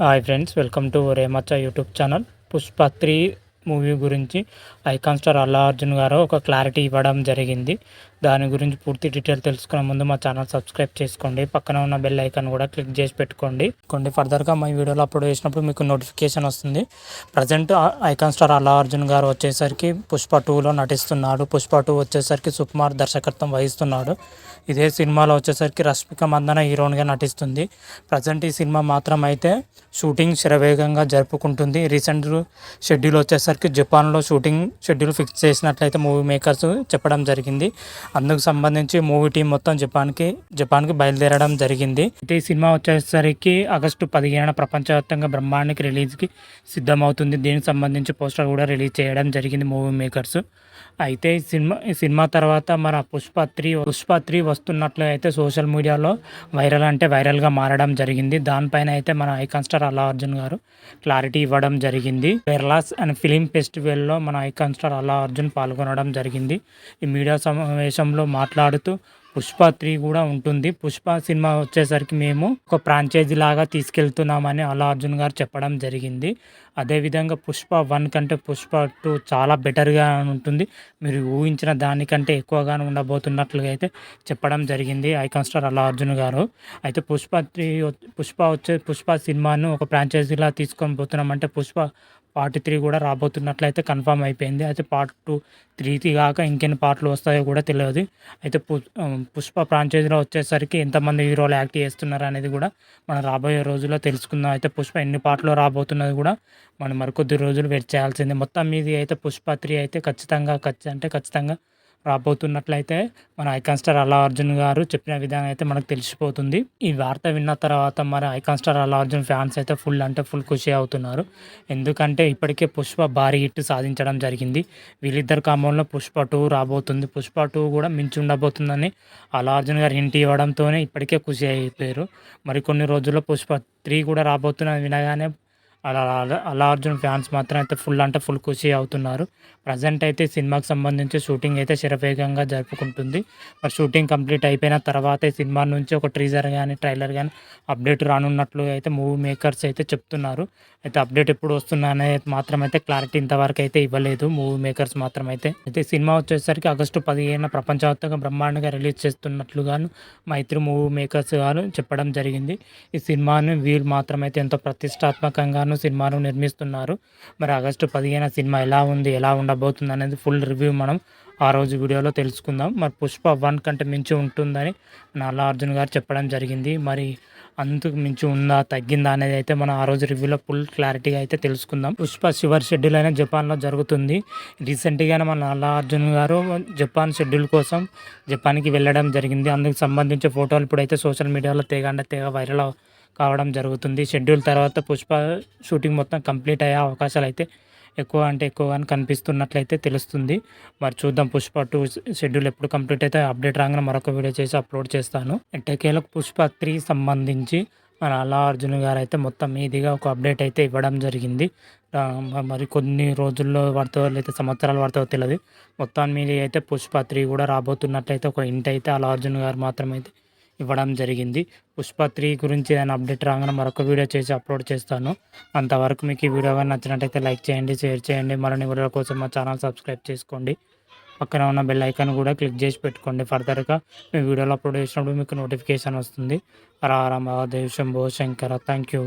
Hi friends welcome to రేమచ్చ YouTube channel Pushpa three movie గురించి icon star Allu Arjun గారు ఒక clarity ఇవ్వడం జరిగింది. దాని గురించి పూర్తి డీటెయిల్ తెలుసుకునే ముందు మా ఛానల్ సబ్స్క్రైబ్ చేసుకోండి. పక్కన ఉన్న బెల్ ఐకాన్ కూడా క్లిక్ చేసి పెట్టుకోండి. కొన్ని ఫర్దర్గా మా వీడియోలో అప్లోడ్ చేసినప్పుడు మీకు నోటిఫికేషన్ వస్తుంది. Present icon star Allu Arjun garu వచ్చేసరికి పుష్ప టూలో నటిస్తున్నాడు. పుష్ప టూ వచ్చేసరికి సుకుమార్ దర్శకత్వం వహిస్తున్నాడు. ఇదే సినిమాలో వచ్చేసరికి రష్మిక మందన హీరోయిన్గా నటిస్తుంది. ప్రజెంట్ ఈ సినిమా మాత్రం అయితే షూటింగ్ శరవేగంగా జరుపుకుంటుంది. రీసెంట్ షెడ్యూల్ వచ్చేసరికి జపాన్లో షూటింగ్ షెడ్యూల్ ఫిక్స్ చేసినట్లయితే మూవీ మేకర్స్ చెప్పడం జరిగింది. అందుకు సంబంధించి మూవీ టీం మొత్తం జపాన్కి జపాన్కి బయలుదేరడం జరిగింది. అయితే ఈ సినిమా వచ్చేసరికి ఆగస్టు పదిహేను ప్రపంచవ్యాప్తంగా బ్రహ్మాండకి రిలీజ్కి సిద్ధమవుతుంది. దీనికి సంబంధించి పోస్టర్ కూడా రిలీజ్ చేయడం జరిగింది మూవీ మేకర్స్. అయితే ఈ సినిమా ఈ సినిమా తర్వాత మన పుష్ప త్రీ పుష్ప త్రీ వస్తున్నట్లు అయితే సోషల్ మీడియాలో వైరల్ అంటే వైరల్గా మారడం జరిగింది. దానిపైన అయితే మన ఐకాన్ స్టార్ అల్లా అర్జున్ గారు క్లారిటీ ఇవ్వడం జరిగింది. కేరళాస్ అండ్ ఫిలిం ఫెస్టివల్లో మన ఐకాన్ స్టార్ అల్లా అర్జున్ పాల్గొనడం జరిగింది. ఈ మీడియా సమావేశంలో మాట్లాడుతూ పుష్ప త్రీ కూడా ఉంటుంది. పుష్ప సినిమా వచ్చేసరికి మేము ఒక ఫ్రాంచైజీ లాగా తీసుకెళ్తున్నామని అల్లా అర్జున్ గారు చెప్పడం జరిగింది. అదేవిధంగా పుష్ప వన్ కంటే పుష్ప టూ చాలా బెటర్గా ఉంటుంది. మీరు ఊహించిన దానికంటే ఎక్కువగానే ఉండబోతున్నట్లుగా అయితే చెప్పడం జరిగింది ఐకాన్ స్టార్ అల్లా అర్జున్ గారు. అయితే పుష్ప త్రీ పుష్ప వచ్చే పుష్ప సినిమాను ఒక ఫ్రాంచైజీలా తీసుకొని పోతున్నామంటే పుష్ప పార్ట్ త్రీ కూడా రాబోతున్నట్లయితే కన్ఫామ్ అయిపోయింది. అయితే పార్ట్ టూ త్రీకి కాక ఇంకెన్ని పార్ట్లు వస్తాయో కూడా తెలియదు. అయితే పుష్ప ఫ్రాంచైజీలో వచ్చేసరికి ఎంతమంది హీరోలు యాక్ట్ చేస్తున్నారు అనేది కూడా మనం రాబోయే రోజుల్లో తెలుసుకుందాం. అయితే పుష్ప ఎన్ని పార్ట్లు రాబోతున్నది కూడా మనం మరికొద్ది రోజులు వెయిట్ చేయాల్సిందే. మొత్తం మీది అయితే పుష్ప త్రీ అయితే ఖచ్చితంగా ఖచ్చి అంటే ఖచ్చితంగా రాబోతున్నట్లయితే మన ఐకాన్ స్టార్ అల్లా అర్జున్ గారు చెప్పిన విధానం అయితే మనకు తెలిసిపోతుంది. ఈ వార్త విన్న తర్వాత మన icon star Allu Arjun fans అయితే ఫుల్ అంటే ఫుల్ ఖుషి అవుతున్నారు. ఎందుకంటే ఇప్పటికే పుష్ప భారీ హిట్ సాధించడం జరిగింది. వీళ్ళిద్దరు కామంలో పుష్ప టూ రాబోతుంది. పుష్ప టూ కూడా మించి ఉండబోతుందని అల్లా అర్జున్ గారు హింట్ ఇవ్వడంతోనే ఇప్పటికే ఖుషి అయిపోయారు. మరికొన్ని రోజుల్లో పుష్ప త్రీ కూడా రాబోతున్న వినగానే అలా అల్లా అర్జున్ ఫ్యాన్స్ మాత్రం అయితే ఫుల్ అంటే ఫుల్ ఖుషి అవుతున్నారు. ప్రజెంట్ అయితే సినిమాకి సంబంధించి షూటింగ్ అయితే శరవేగంగా జరుపుకుంటుంది. మరి షూటింగ్ కంప్లీట్ అయిపోయిన తర్వాత సినిమా నుంచి ఒక ట్రీజర్ కానీ ట్రైలర్ కానీ అప్డేట్ రానున్నట్లు అయితే మూవీ మేకర్స్ అయితే చెప్తున్నారు. అయితే అప్డేట్ ఎప్పుడు వస్తుందనే మాత్రం అయితే క్లారిటీ ఇంతవరకు అయితే ఇవ్వలేదు. మూవీ మేకర్స్ మాత్రం అయితే అయితే సినిమా వచ్చేసరికి ఆగస్టు పదిహేను ప్రపంచవ్యాప్తంగా బ్రహ్మాండంగా రిలీజ్ చేస్తున్నట్లుగాను మైత్రి మూవీ మేకర్స్ గారు చెప్పడం జరిగింది. ఈ సినిమాను వీళ్ళు మాత్రం అయితే ఎంతో ప్రతిష్టాత్మకంగాను సినిమాను నిర్మిస్తున్నారు. మరి ఆగస్టు పదిహేను సినిమా ఎలా ఉంది ఎలా ఉండబోతుంది అనేది ఫుల్ రివ్యూ మనం ఆ రోజు వీడియోలో తెలుసుకుందాం. మరి పుష్ప వన్ కంటే మించి ఉంటుందని నాలా అర్జున్ గారు చెప్పడం జరిగింది. మరి అంతకు మించి ఉందా తగ్గిందా అనేది అయితే మనం ఆ రోజు రివ్యూలో ఫుల్ క్లారిటీగా అయితే తెలుసుకుందాం. పుష్ప శివర్ షెడ్యూల్ అయినా జపాన్లో జరుగుతుంది. రీసెంట్గానే మన అల్లా అర్జున్ గారు జపాన్ షెడ్యూల్ కోసం జపాన్కి వెళ్ళడం జరిగింది. అందుకు సంబంధించిన ఫోటోలు ఇప్పుడైతే సోషల్ మీడియాలో తెగంటే తెగ వైరల్ కావడం జరుగుతుంది. షెడ్యూల్ తర్వాత పుష్ప షూటింగ్ మొత్తం కంప్లీట్ అయ్యే అవకాశాలు అయితే ఎక్కువ అంటే ఎక్కువగానే కనిపిస్తున్నట్లయితే తెలుస్తుంది. మరి చూద్దాం పుష్ప టూ షెడ్యూల్ ఎప్పుడు కంప్లీట్ అయితే అప్డేట్ రాగానే మరొక వీడియో చేసి అప్లోడ్ చేస్తాను. ఎట్టకేలకు పుష్ప త్రీ సంబంధించి మన అల్లా అర్జున్ గారు అయితే మొత్తం మీదిగా ఒక అప్డేట్ అయితే ఇవ్వడం జరిగింది. మరి కొన్ని రోజుల్లో పడుతుందో లేదా సంవత్సరాలు పడుతుందో తెలియదు మొత్తం మీద అయితే పుష్ప త్రీ కూడా రాబోతున్నట్లయితే ఒక ఇంటి అయితే అల్లా అర్జున్ గారు మాత్రమైతే ఇవ్వడం జరిగింది. పుష్ప త్రీ గురించి ఏదైనా అప్డేట్ రాగానే మరొక వీడియో చేసి అప్లోడ్ చేస్తాను. అంతవరకు మీకు ఈ వీడియో కానీ నచ్చినట్టయితే లైక్ చేయండి షేర్ చేయండి. మరిన్ని వీడియోల కోసం మా ఛానల్ సబ్స్క్రైబ్ చేసుకోండి. పక్కన ఉన్న బెల్ ఐకాన్ కూడా క్లిక్ చేసి పెట్టుకోండి. ఫర్దర్గా మీ వీడియోలో అప్లోడ్ చేసినప్పుడు మీకు నోటిఫికేషన్ వస్తుంది. రారా దేవ్ శంభో శంకర. Thank you.